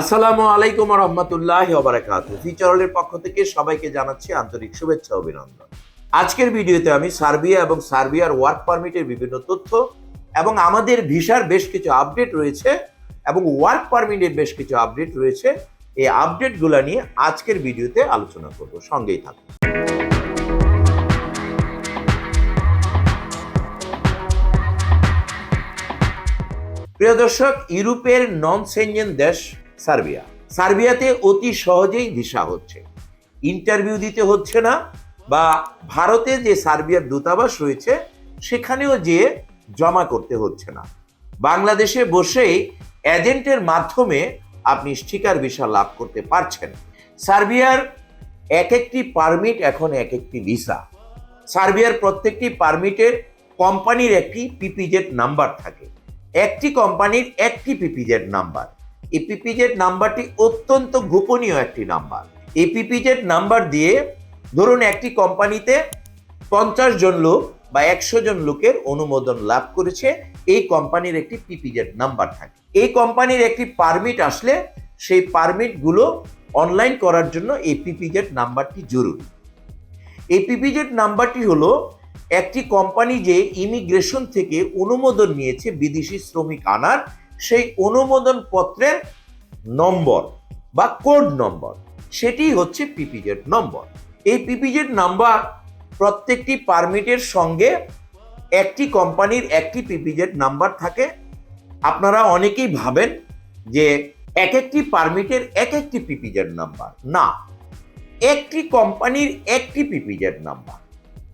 আসসালামু আলাইকুম রহমতুল্লাহ ওবরাকাত ফিচারলের পক্ষ থেকে সবাইকে জানাচ্ছি আন্তরিক শুভেচ্ছা অভিনন্দন। আজকের ভিডিওতে আমি সার্বিয়া এবং সার্বিয়ার ওয়ার্ক পারমিটের বিভিন্ন তথ্য এবং আমাদের ভিসার বেশ কিছু আপডেট রয়েছে এবং ওয়ার্ক পারমিটের বেশ কিছু আপডেট রয়েছে। এই আপডেটগুলো নিয়ে আজকের ভিডিওতে আলোচনা করব। সঙ্গেই থাকুন। প্রিয় দর্শক, ইউরোপের নন সেঞ্জেন দেশ সার্বিয়া। সার্বিয়াতে অতি সহজেই ভিসা হচ্ছে। ইন্টারভিউ দিতে হচ্ছে না বা ভারতে যে সার্বিয়ার দূতাবাস রয়েছে, সেখানেও যে জমা করতে হচ্ছে না। বাংলাদেশে বসেই এজেন্টের মাধ্যমে আপনি স্টিকার ভিসা লাভ করতে পারছেন। সার্বিয়ার এক একটি পারমিট এখন এক একটি ভিসা। সার্বিয়ার প্রত্যেকটি পারমিটের কোম্পানির একটি পিপিজেড নাম্বার থাকে। একটি কোম্পানির একটি পিপিজেড নাম্বার। এই পিপিজেড নাম্বারটি অত্যন্ত গোপনীয় একটি নাম্বার। এপিপিজেড নাম্বার দিয়ে ধরুন একটি কোম্পানিতে পঞ্চাশ জন লোক বা একশো জন লোকের অনুমোদন লাভ করেছে, এই কোম্পানির একটি পিপিজেড নাম্বার থাকে। এই কোম্পানির একটি পারমিট আসলে সেই পারমিটগুলো অনলাইন করার জন্য এই পিপিজেড নাম্বারটি জরুরি। এই পিপিজেড নাম্বারটি হলো একটি কোম্পানি যে ইমিগ্রেশন থেকে অনুমোদন নিয়েছে বিদেশি শ্রমিক আনার সেই অনুমোদন পত্রের নম্বর বা কোড নম্বর। সেটি হচ্ছে পিপিজেড নম্বর। এই পিপিজেড নাম্বার প্রত্যেকটি পারমিটের সঙ্গে একটি কোম্পানির একটি পিপিজেড নাম্বার থাকে। আপনারা অনেকেই ভাবেন যে এক একটি পারমিটের এক একটি পিপিজেড নাম্বার। না, একটি কোম্পানির একটি পিপিজেড নাম্বার।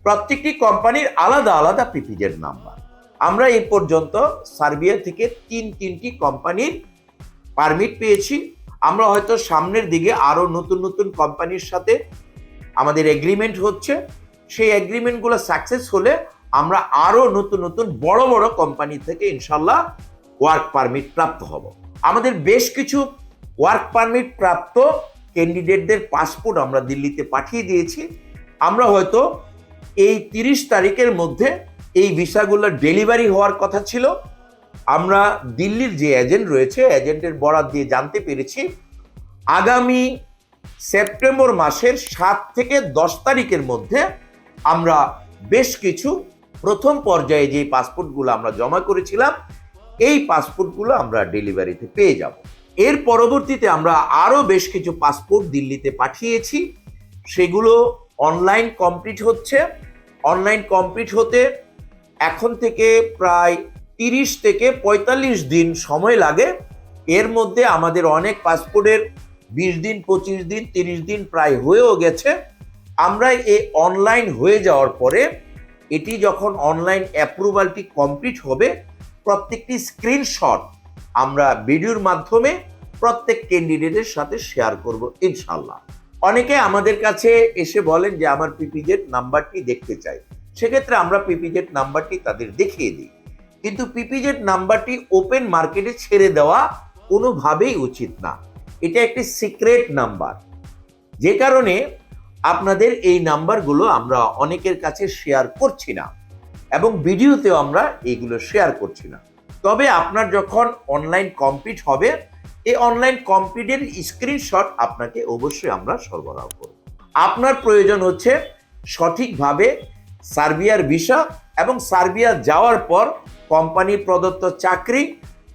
প্রত্যেকটি কোম্পানির আলাদা আলাদা পিপিজেড নাম্বার। আমরা এই পর্যন্ত সার্বিয়া থেকে তিন তিনটি কোম্পানির পারমিট পেয়েছি। আমরা হয়তো সামনের দিকে আরও নতুন নতুন কোম্পানির সাথে আমাদের এগ্রিমেন্ট হচ্ছে। সেই এগ্রিমেন্টগুলো সাকসেস হলে আমরা আরও নতুন নতুন বড় বড় কোম্পানি থেকে ইনশাল্লাহ ওয়ার্ক পারমিট প্রাপ্ত হব। আমাদের বেশ কিছু ওয়ার্ক পারমিট প্রাপ্ত ক্যান্ডিডেটদের পাসপোর্ট আমরা দিল্লিতে পাঠিয়ে দিয়েছি। আমরা হয়তো এই তিরিশ তারিখের মধ্যে এই ভিসাগুলো ডেলিভারি হওয়ার কথা ছিল। আমরা দিল্লির যে এজেন্ট রয়েছে, এজেন্টের বরাদ দিয়ে জানতে পেরেছি, আগামী সেপ্টেম্বর মাসের সাত থেকে দশ তারিখের মধ্যে আমরা বেশ কিছু প্রথম পর্যায়ে যে পাসপোর্টগুলো আমরা জমা করেছিলাম, এই পাসপোর্টগুলো আমরা ডেলিভারিতে পেয়ে যাব। এর পরবর্তীতে আমরা আরও বেশ কিছু পাসপোর্ট দিল্লিতে পাঠিয়েছি। সেগুলো অনলাইন কমপ্লিট হচ্ছে। অনলাইন কমপ্লিট হতে এখন থেকে প্রায় তিরিশ থেকে পঁয়তাল্লিশ দিন সময় লাগে। এর মধ্যে আমাদের অনেক পাসপোর্টের বিশ দিন, পঁচিশ দিন, তিরিশ দিন প্রায় হয়েও গেছে। আমরা এ অনলাইন হয়ে যাওয়ার পরে এটি যখন অনলাইন অ্যাপ্রুভালটি কমপ্লিট হবে, প্রত্যেকটি স্ক্রিনশট আমরা ভিডিওর মাধ্যমে প্রত্যেক ক্যান্ডিডেটের সাথে শেয়ার করব ইনশাল্লাহ। অনেকে আমাদের কাছে এসে বলেন যে, আমার পিপিজেড নাম্বারটি দেখতে চাই। সেক্ষেত্রে আমরা পিপিজেড নাম্বারটি তাদের দেখিয়ে দিই। কিন্তু পিপিজেড নাম্বারটি ওপেন মার্কেটে ছেড়ে দেওয়া কোনোভাবেই উচিত না। এটা একটি সিক্রেট নাম্বার। যে কারণে আপনাদের এই নাম্বারগুলো আমরা অনেকের কাছে শেয়ার করছি না এবং ভিডিওতেও আমরা এইগুলো শেয়ার করছি না। তবে আপনার যখন অনলাইন কমপ্লিট হবে, এই অনলাইন কমপ্লিটের স্ক্রিনশট আপনাকে অবশ্যই আমরা সরবরাহ করব। আপনার প্রয়োজন হচ্ছে সঠিকভাবে সার্বিয়ার ভিসা এবং সার্বিয়া যাওয়ার পর কোম্পানি প্রদত্ত চাকরি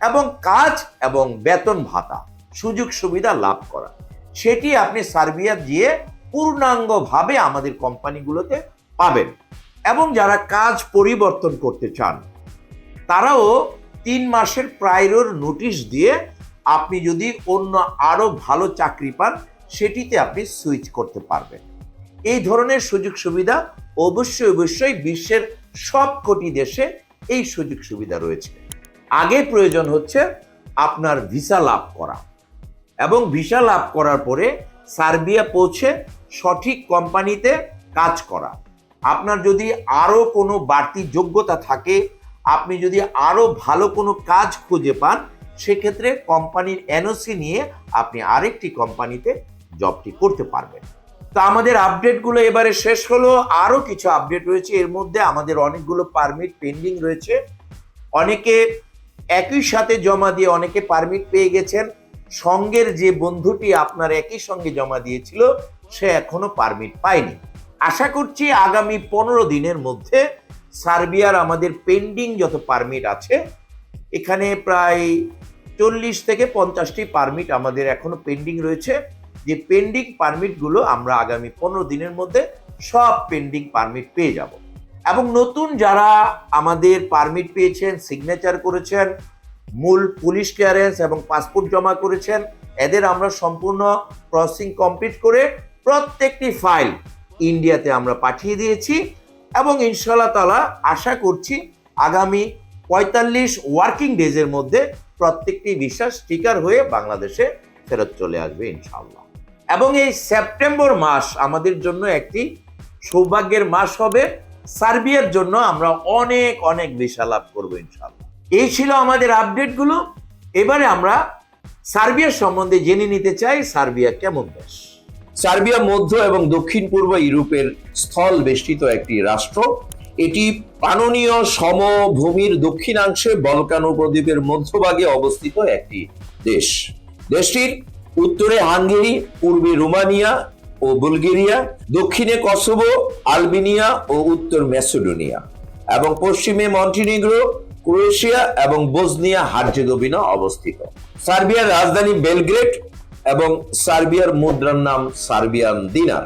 এবং কাজ এবং বেতন ভাতা, সুযোগ সুবিধা লাভ করা। সেটি আপনি সার্বিয়া গিয়ে পূর্ণাঙ্গভাবে আমাদের কোম্পানিগুলোতে পাবেন এবং যারা কাজ পরিবর্তন করতে চান, তারাও তিন মাসের প্রায়র নোটিশ দিয়ে আপনি যদি অন্য আরও ভালো চাকরি পান, সেটিতে আপনি সুইচ করতে পারবেন। এই ধরনের সুযোগ সুবিধা অবশ্যই অবশ্যই বিশ্বের সব কোটি দেশে এই সুযোগ সুবিধা রয়েছে। আগে প্রয়োজন হচ্ছে আপনার ভিসা লাভ করা এবং ভিসা লাভ করার পরে সার্বিয়া পৌঁছে সঠিক কোম্পানিতে কাজ করা। আপনার যদি আরও কোনো বাড়তি যোগ্যতা থাকে, আপনি যদি আরও ভালো কোনো কাজ খুঁজে পান, সেক্ষেত্রে কোম্পানির এনওসি নিয়ে আপনি আরেকটি কোম্পানিতে জবটি করতে পারবেন। তো আমাদের আপডেটগুলো এবারে শেষ হলো। আরও কিছু আপডেট রয়েছে। এর মধ্যে আমাদের অনেকগুলো পারমিট পেন্ডিং রয়েছে। অনেকে একই সাথে জমা দিয়ে অনেকে পারমিট পেয়ে গেছেন। সঙ্গের যে বন্ধুটি আপনার একই সঙ্গে জমা দিয়েছিল, সে এখনও পারমিট পায়নি। আশা করছি আগামী পনেরো দিনের মধ্যে সার্বিয়ার আমাদের পেন্ডিং যত পারমিট আছে, এখানে প্রায় চল্লিশ থেকে পঞ্চাশটি পারমিট আমাদের এখনও পেন্ডিং রয়েছে। যে পেন্ডিং পারমিটগুলো আমরা আগামী পনেরো দিনের মধ্যে সব পেন্ডিং পারমিট পেয়ে যাব। এবং নতুন যারা আমাদের পারমিট পেয়েছেন সিগনেচার করেছেন, মূল পুলিশ ক্লিয়ারেন্স এবং পাসপোর্ট জমা করেছেন, এদের আমরা সম্পূর্ণ প্রসেসিং কমপ্লিট করে প্রত্যেকটি ফাইল ইন্ডিয়াতে আমরা পাঠিয়ে দিয়েছি এবং ইনশাল্লাহ তালা আশা করছি আগামী পঁয়তাল্লিশ ওয়ার্কিং ডেজের মধ্যে প্রত্যেকটি ভিসা স্টিকার হয়ে বাংলাদেশে ফেরত চলে আসবে ইনশাল্লাহ এবং এই সেপ্টেম্বর মাস আমাদের জন্য একটি সৌভাগ্যের মাস হবে। সার্বিয়ার জন্য আমরা অনেক অনেক ভিসা লাভ করব ইনশাল্লাহ এই ছিল আমাদের আপডেটগুলো। এবারে আমরা সার্বিয়ার সম্বন্ধে জেনে নিতে চাই সার্বিয়া কেমন দেশ? সার্বিয়া মধ্য এবং দক্ষিণ পূর্ব ইউরোপের স্থল বেষ্টিত একটি রাষ্ট্র। এটি পাননীয় সমভূমির দক্ষিণাংশে বলকান উপদ্বীপের মধ্যভাগে অবস্থিত একটি দেশ। দেশটির উত্তরে হাঙ্গেরি, পূর্বে রোমানিয়া ও বুলগেরিয়া, দক্ষিণে কসোভো, আলবেনিয়া ও উত্তর ম্যাসেডোনিয়া এবং পশ্চিমে মন্টিনিগ্রো, ক্রোয়েশিয়া এবং বোজনিয়া হার্জেগোভিনা অবস্থিত। সার্বিয়ার রাজধানী বেলগ্রেড এবং সার্বিয়ার মুদ্রার নাম সার্বিয়ান দিনার।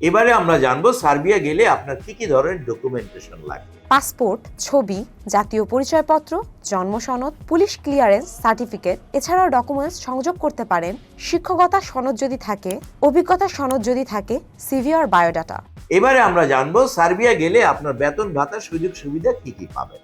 এবারে আমরা জানব সার্বিয়া গেলে আপনার কি কি ধরনের ডকুমেন্টেশন লাগবে পাসপোর্ট ছবি জাতীয় পরিচয়পত্র জন্ম সনদ পুলিশ ক্লিয়ারেন্স সার্টিফিকেট এছাড়াও ডকুমেন্টস সংযোগ করতে পারেন শিক্ষকতা সনদ যদি থাকে অভিজ্ঞতা সনদ যদি থাকে সিভি আর বায়োডাটা এবারে আমরা জানব সার্বিয়া গেলে আপনার বেতন ভাতার সুযোগ সুবিধা কি কি পাবেন।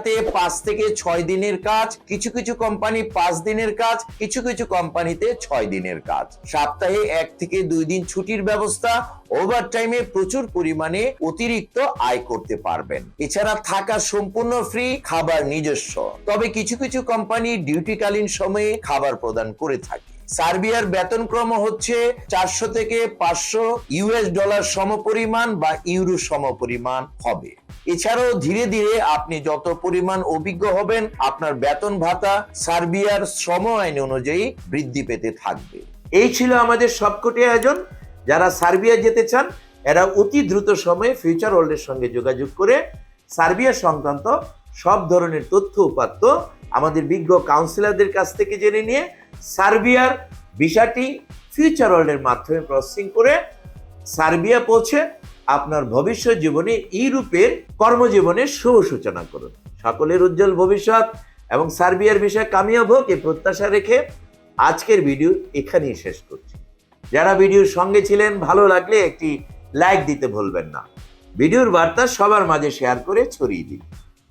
সার্বিয়াতে পাঁচ থেকে ছয় দিনের কাজ, কিছু কিছু কোম্পানি পাঁচ দিনের কাজ, কিছু কিছু কোম্পানিতে ছয় দিনের কাজ। সপ্তাহে এক থেকে দুই দিন ছুটির ব্যবস্থা ওভার টাইমে প্রচুর পরিমাণে অতিরিক্ত আয় করতে পারবেন। এছাড়া থাকা সম্পূর্ণ ফ্রি খাবার নিজস্ব। তবে কিছু কিছু কোম্পানি ডিউটিকালীন সময়ে খাবার প্রদান করে থাকে। সার্বিয়ার বেতনক্রম হচ্ছে চারশো থেকে পাঁচশো ইউএস ডলার সমপরিমাণ বা ইউরো সমপরিমাণ হবে। এছাড়াও ধীরে ধীরে আপনি যত পরিমাণ অভিজ্ঞ হবেন, আপনার বেতন ভাতা সার্বিয়ার শ্রম আইন অনুযায়ী বৃদ্ধি পেতে থাকবে। এই ছিল আমাদের সবকটি আয়োজন। যারা সার্বিয়া যেতে চান, এরা অতি দ্রুত সময়ে ফিউচার ওয়ার্ল্ডের সঙ্গে যোগাযোগ করে সার্বিয়া সংক্রান্ত সব ধরনের তথ্য উপাত্ত আমাদের বিজ্ঞ কাউন্সিলরদের কাছ থেকে জেনে নিয়ে সার্বিয়ার ভিসাটি ফিউচার ওয়ার্ল্ডের মাধ্যমে প্রসেসিং করে সার্বিয়া পৌঁছে আপনার ভবিষ্যৎ জীবনে ইউরোপের কর্মজীবনের শুভ সূচনা করুন। সকলের উজ্জ্বল ভবিষ্যৎ এবং সার্বিয়ার বিষয়ে কামিয়াব হোক এই প্রত্যাশা রেখে আজকের ভিডিও এখানেই শেষ করছি। যারা ভিডিওর সঙ্গে ছিলেন, ভালো লাগলে একটি লাইক দিতে ভুলবেন না। ভিডিওর বার্তা সবার মাঝে শেয়ার করে ছড়িয়ে দিন।